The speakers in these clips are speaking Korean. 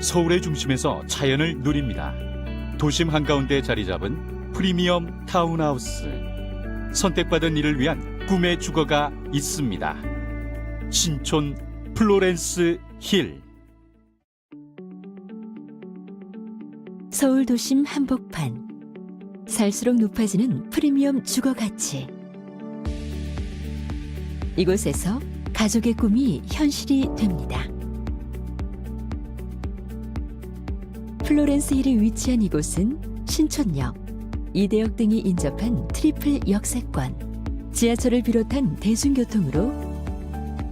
서울의 중심에서 자연을 누립니다. 도심 한가운데 자리 잡은 프리미엄 타운하우스. 선택받은 이를 위한 꿈의 주거가 있습니다. 신촌 플로렌스 힐. 서울 도심 한복판. 살수록 높아지는 프리미엄 주거 가치. 이곳에서 가족의 꿈이 현실이 됩니다. 플로렌스 힐에 위치한 이곳은 신촌역, 이대역 등이 인접한 트리플 역세권, 지하철을 비롯한 대중교통으로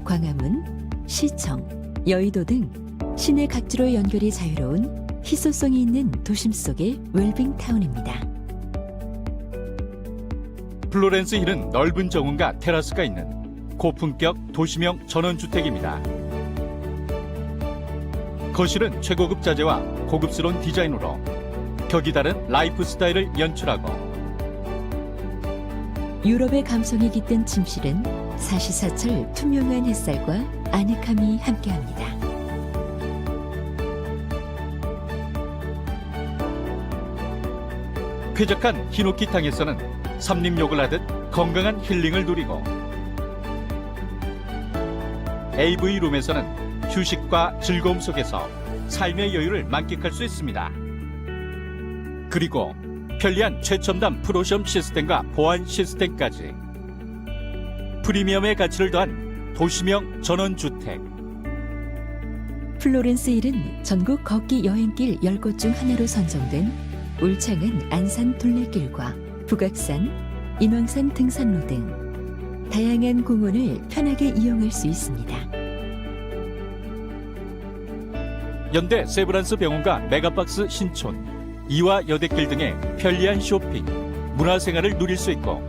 광화문, 시청, 여의도 등 시내 각지로 연결이 자유로운 희소성이 있는 도심 속의 웰빙 타운입니다. 플로렌스 힐은 넓은 정원과 테라스가 있는 고품격 도시명 전원주택입니다. 거실은 최고급 자재와 고급스러운 디자인으로 격이 다른 라이프 스타일을 연출하고 유럽의 감성이 깃든 침실은 사시사철 투명한 햇살과 아늑함이 함께합니다. 쾌적한 히노키 땅에서는 삼림욕을 하듯 건강한 힐링을 누리고 AV 룸에서는 휴식과 즐거움 속에서 삶의 여유를 만끽할 수 있습니다. 그리고 편리한 최첨단 프로시엄 시스템과 보안 시스템까지 프리미엄의 가치를 더한 도시명 전원주택 플로렌스 힐은 전국 걷기 여행길 10곳 중 하나로 선정된 울창한 안산 둘레길과 북악산, 인왕산 등산로 등 다양한 공원을 편하게 이용할 수 있습니다. 연대 세브란스 병원과 메가박스 신촌, 이화 여대길 등의 편리한 쇼핑, 문화생활을 누릴 수 있고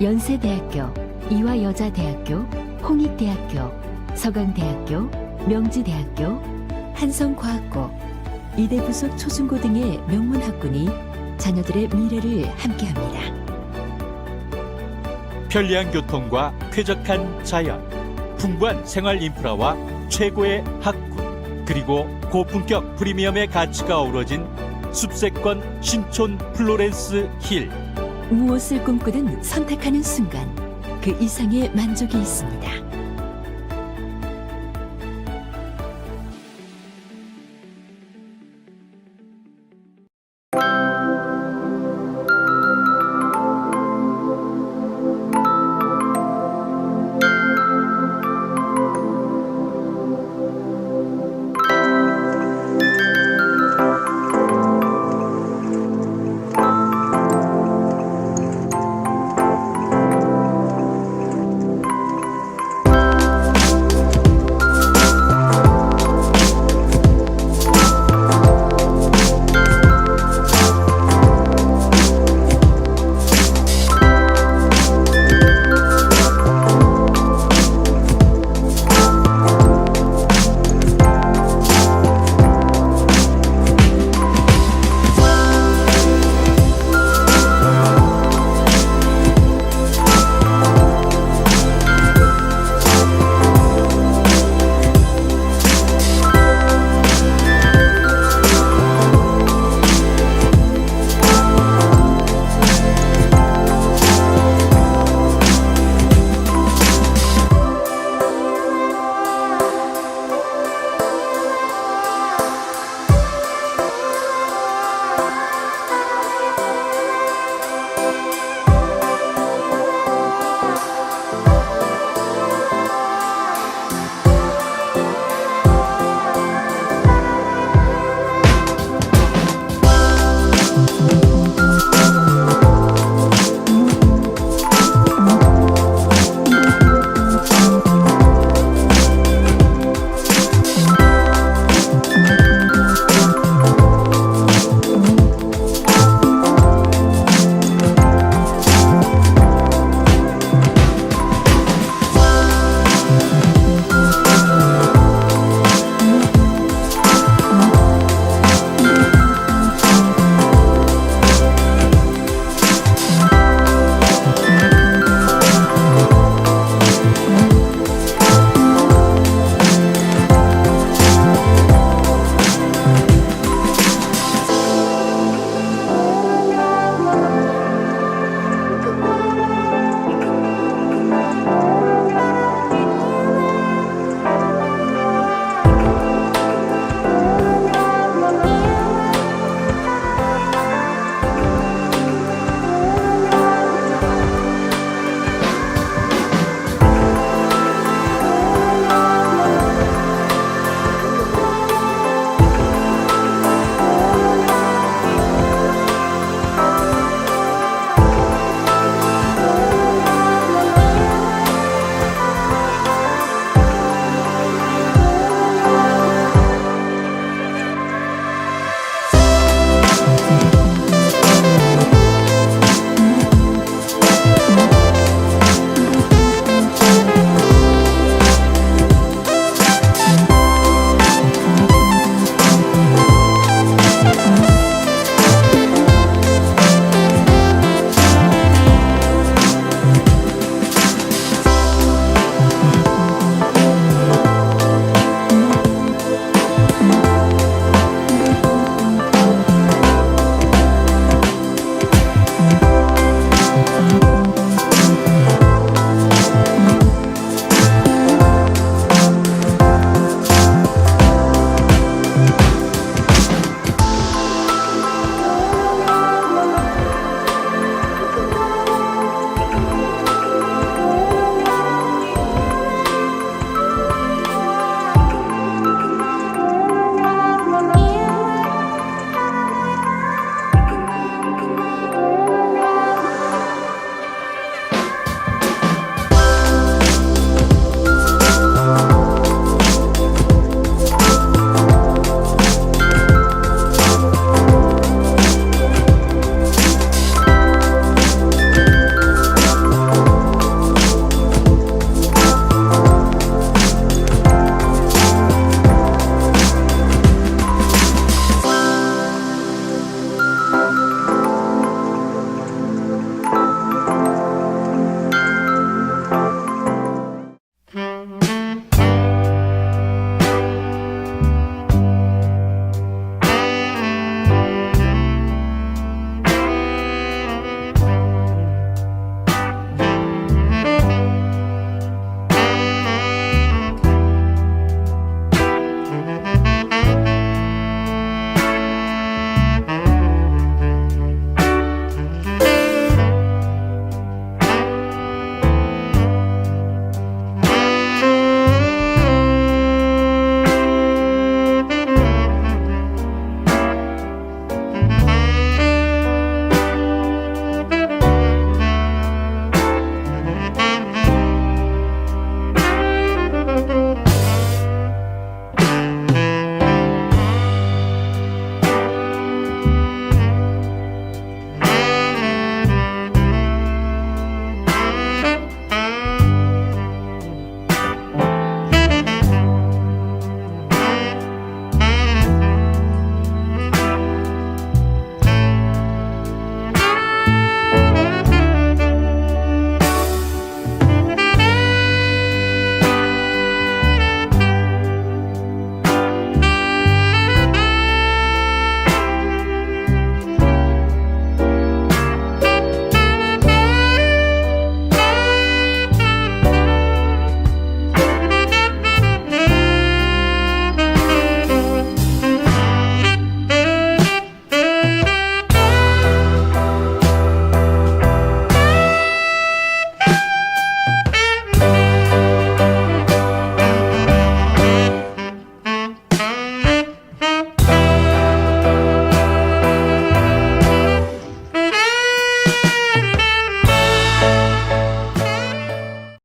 연세대학교, 이화여자대학교, 홍익대학교, 서강대학교, 명지대학교, 한성과학고, 이대 부속 초중고 등의 명문 학군이 자녀들의 미래를 함께합니다. 편리한 교통과 쾌적한 자연, 풍부한 생활 인프라와 최고의 학군, 그리고 고품격 프리미엄의 가치가 어우러진 숲세권 신촌 플로렌스 힐. 무엇을 꿈꾸든 선택하는 순간 그 이상의 만족이 있습니다.